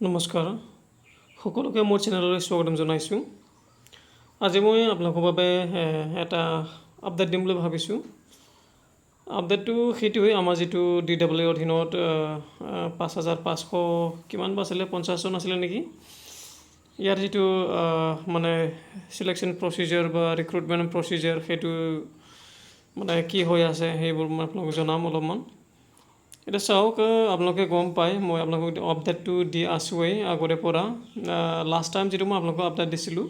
নমস্কাৰ। সকলোকে মোৰ চেনেললৈ স্বাগতম জনাইছোঁ। আজি মই আপোনালোকৰ বাবে এটা আপডেট দিম বুলি ভাবিছোঁ। আপডেটটো সেইটোৱে আমাৰ যিটো ডি ডাব্লিউৰ অধীনত পাঁচ হাজাৰ পাঁচশ কিমান বা আছিলে পঞ্চাছজন আছিলে নেকি? ইয়াৰ যিটো মানে চিলেকশ্যন প্ৰচিজাৰ বা ৰিক্ৰুটমেণ্ট প্ৰচিজাৰ সেইটো মানে কি হৈ আছে সেইবোৰ মই আপোনালোকক জনাম অলপমান। এতিয়া চাওক আপোনালোকে গম পায়। মই আপোনালোকক আপডেটটো দি আছোঁৱেই আগৰে পৰা। লাষ্ট টাইম যিটো মই আপোনালোকক আপডেট দিছিলোঁ,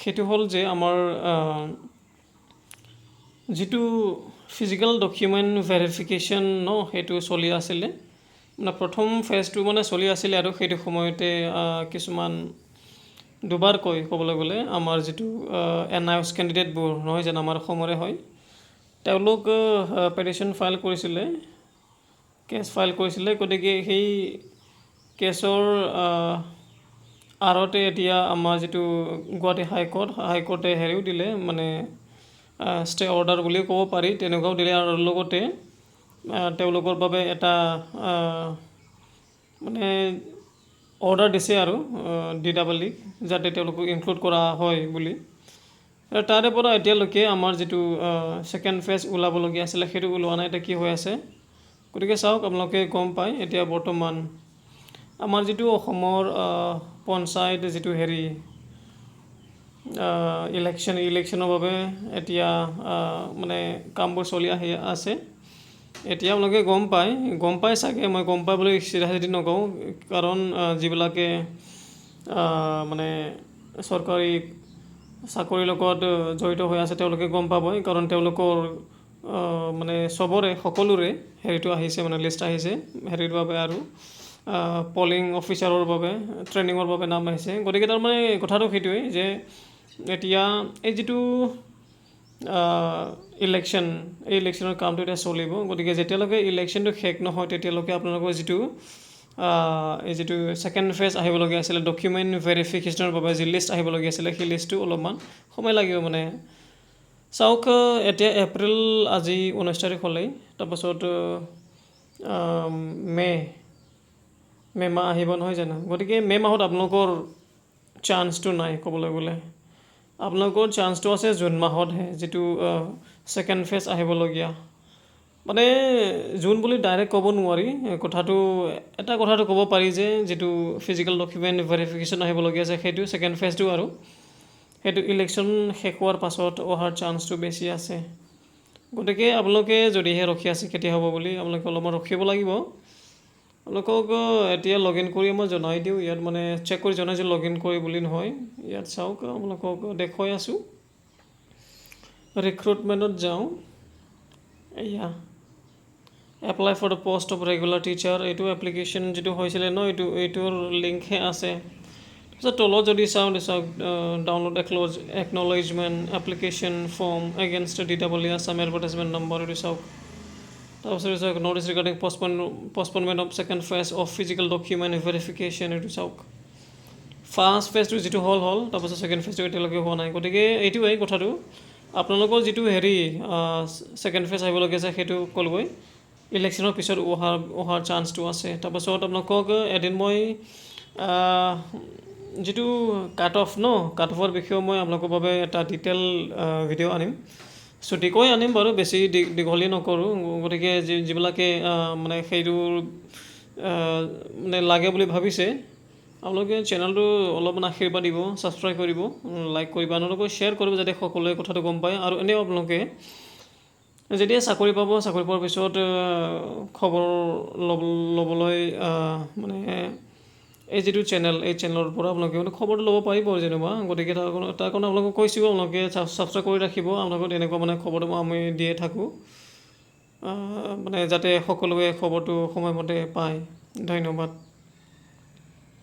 সেইটো হ'ল যে আমাৰ যিটো ফিজিকেল ডকুমেণ্ট ভেৰিফিকেশ্যন ন, সেইটো চলি আছিলে। মানে প্ৰথম ফেজটো মানে চলি আছিলে আৰু সেইটো সময়তে কিছুমান দুবাৰকৈ ক'বলৈ গ'লে আমাৰ যিটো এন আই এছ কেণ্ডিডেটবোৰ নহয় জানো? আমাৰ অসমৰে হয়। তেওঁলোক পেটিশ্যন ফাইল কৰিছিলে। কেছ ফাইল কৰিছিলে। গতিকে সেই কেছৰ আঁৰতে এতিয়া আমাৰ যিটো গুৱাহাটী হাইকোৰ্ট, হাইকোৰ্টে হেৰিও দিলে মানে ষ্টে অৰ্ডাৰ বুলিও ক'ব পাৰি, তেনেকুৱাও দিলে আৰু লগতে তেওঁলোকৰ বাবে এটা মানে অৰ্ডাৰ দিছে আৰু ডি ডাবল যাতে তেওঁলোকক ইনক্লুড কৰা হয় বুলি। তাৰে পৰা এতিয়ালৈকে আমাৰ যিটো ছেকেণ্ড ফেজ ওলাবলগীয়া আছিলে, সেইটো ওলোৱা নাই, এতিয়া কি হৈ আছে? গতিকে চাওক আপোনালোকে গম পায় এতিয়া বৰ্তমান আমাৰ যিটো অসমৰ পঞ্চায়ত যিটো হেৰি ইলেকশ্যন ইলেকশ্যনৰ বাবে এতিয়া মানে কামবোৰ চলি আহি আছে। এতিয়া আপোনালোকে গম পায় গম পায় চাগে মই গম পাই বুলি চিধা চিধি নকওঁ কাৰণ যিবিলাকে মানে চৰকাৰী চাকৰিৰ লগত জড়িত হৈ আছে তেওঁলোকে গম পাবই কাৰণ তেওঁলোকৰ মানে চবৰে সকলোৰে হেৰিটো আহিছে মানে লিষ্ট আহিছে হেৰিৰ বাবে আৰু পলিং অফিচাৰৰ বাবে ট্ৰেইনিঙৰ বাবে নাম আহিছে। গতিকে তাৰমানে কথাটো সেইটোৱেই যে এতিয়া এই যিটো ইলেকশ্যন এই ইলেকশ্যনৰ কামটো এতিয়া চলিব। গতিকে যেতিয়ালৈকে ইলেকশ্যনটো শেষ নহয় তেতিয়ালৈকে আপোনালোকৰ যিটো এই যিটো ছেকেণ্ড ফেজ আহিবলগীয়া আছিলে ডকুমেণ্ট ভেৰিফিকেশ্যনৰ বাবে যি লিষ্ট আহিবলগীয়া আছিলে সেই লিষ্টটো অলপমান সময় লাগিব মানে চাওক এতিয়া এপ্ৰিল আজি ঊনৈছ তাৰিখ হ'লেই তাৰপাছত মে' মে' মাহ আহিব নহয় জানো? গতিকে মে' মাহত আপোনালোকৰ চান্সটো নাই ক'বলৈ গ'লে। আপোনালোকৰ চান্সটো আছে জুন মাহতহে যিটো ছেকেণ্ড ফেজ আহিবলগীয়া। মানে জুন বুলি ডাইৰেক্ট ক'ব নোৱাৰি কথাটো এটা কথাটো ক'ব পাৰি যে যিটো ফিজিকেল ডকুমেণ্ট ভেৰিফিকেশ্যন আহিবলগীয়া আছে সেইটো ছেকেণ্ড ফেজটো আৰু। সেইটো ইলেকশ্যন শেষ হোৱাৰ পাছত অহাৰ চান্সটো বেছি আছে। গতিকে আপোনালোকে যদিহে ৰখি আছে, কেতিয়া হ'ব বুলি আপোনালোকে অলপমান ৰখিব লাগিব। আপোনালোকক এতিয়া লগ ইন কৰি মই জনাই দিওঁ। ইয়াত মানে চেক কৰি জনাইছোঁ লগ ইন কৰি বুলি নহয়। ইয়াত চাওক, আপোনালোকক দেখুৱাই আছোঁ। ৰিক্ৰুটমেণ্টত যাওঁ। এয়া apply for the post of regular teacher এইটো এপ্লিকেশ্যন যিটো হৈছিলে ন, এইটো, এইটোৰ লিংকহে আছে। তলত যদি চাওঁ চাওক download একলজ acknowledgement application form against D double E Assam advertisement number এইটো চাওক তাৰপিছত চাওক notice regarding postpone postponement of second phase of physical document verification এইটো চাওক ফাৰ্ষ্ট ফেজটো যিটো হ'ল হ'ল তাৰপাছত ছেকেণ্ড ফেজটো এতিয়ালৈকে হোৱা নাই গতিকে এইটোৱেই কথাটো। আপোনালোকৰ যিটো হেৰি ছেকেণ্ড ফেজ আহিবলগীয়া আছে সেইটো ক'লগৈ ইলেকশ্যনৰ পিছত অহাৰ অহাৰ চান্সটো আছে। তাৰপাছত আপোনালোকক এদিন মই যিটো কাট অফ ন কাট অফৰ বিষয়েও মই আপোনালোকৰ বাবে এটা ডিটেইল ভিডিঅ' আনিম। ছুটিকৈ আনিম বাৰু, বেছি দী- দীঘলীয়া নকৰোঁ, গতিকে যি যিবিলাকে মানে সেইটোৰ মানে লাগে বুলি ভাবিছে, আপোনালোকে চেনেলটো অলপমান আশীৰ্বাদ দিব ছাবস্ক্ৰাইব কৰিব লাইক কৰিব আপোনালোকে শ্বেয়াৰ কৰিব যাতে সকলোৱে কথাটো গম পায়। আৰু এনেও আপোনালোকে যেতিয়া চাকৰি পাব, চাকৰি পোৱাৰ পিছত খবৰ ল'ব ল'বলৈ মানে এই যিটো চেনেল এই চেনেলৰ পৰা আপোনালোকে মানে খবৰটো ল'ব পাৰিব যেনিবা। গতিকে তাৰ কাৰণে তাৰ কাৰণে আপোনালোকক কৈছোঁ, আপোনালোকে ছাবস্ক্ৰাইব কৰি ৰাখিব। আপোনালোকক তেনেকুৱা মানে খবৰটো আমি দিয়ে থাকোঁ। মানে যাতে সকলোৱে খবৰটো সময়মতে পায়। ধন্যবাদ।